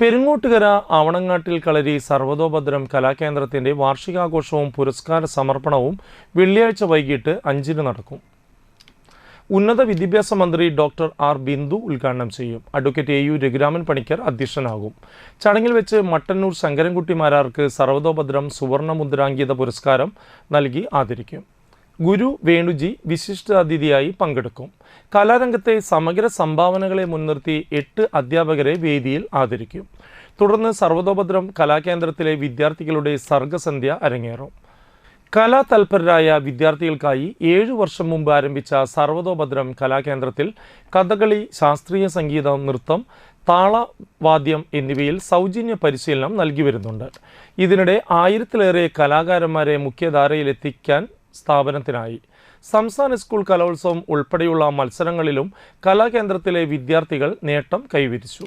പെരുങ്ങോട്ടുകര ആവണങ്ങാട്ടിൽ കളരി സർവതോഭദ്രം കലാകേന്ദ്രത്തിന്റെ വാർഷികാഘോഷവും പുരസ്കാര സമർപ്പണവും വെള്ളിയാഴ്ച വൈകിട്ട് അഞ്ചിന് നടക്കും. ഉന്നത വിദ്യാഭ്യാസ മന്ത്രി ഡോക്ടർ ആർ ബിന്ദു ഉദ്ഘാടനം ചെയ്യും. Advocate A U Raghuraman Panicker അധ്യക്ഷനാകും. ചടങ്ങിൽ വെച്ച് മട്ടന്നൂർ ശങ്കരൻകുട്ടി മാരാർക്ക് സർവതോഭദ്രം സുവർണ മുദ്രാങ്കിത പുരസ്കാരം നൽകി ആദരിക്കും. ഗുരു വേണുജി വിശിഷ്ടാതിഥിയായി പങ്കെടുക്കും. കലാരംഗത്തെ സമഗ്ര സംഭാവനകളെ മുൻനിർത്തി എട്ട് അധ്യാപകരെ വേദിയിൽ ആദരിക്കും. തുടർന്ന് സർവതോഭദ്രം കലാകേന്ദ്രത്തിലെ വിദ്യാർത്ഥികളുടെ സർഗസന്ധ്യ അരങ്ങേറും. കലാതൽപരരായ വിദ്യാർത്ഥികൾക്കായി ഏഴു വർഷം മുമ്പ് ആരംഭിച്ച സർവതോഭദ്രം കലാകേന്ദ്രത്തിൽ കഥകളി ശാസ്ത്രീയ സംഗീതം നൃത്തം താളവാദ്യം എന്നിവയിൽ സൗജന്യ പരിശീലനം നൽകി വരുന്നുണ്ട്. ഇതിനിടെ ആയിരത്തിലേറെ കലാകാരന്മാരെ മുഖ്യധാരയിലെത്തിക്കാൻ സ്ഥാപനത്തിനായി. സംസ്ഥാന സ്കൂൾ കലോത്സവം ഉൾപ്പെടെയുള്ള മത്സരങ്ങളിലും കലാകേന്ദ്രത്തിലെ വിദ്യാർത്ഥികൾ നേട്ടം കൈവരിച്ചു.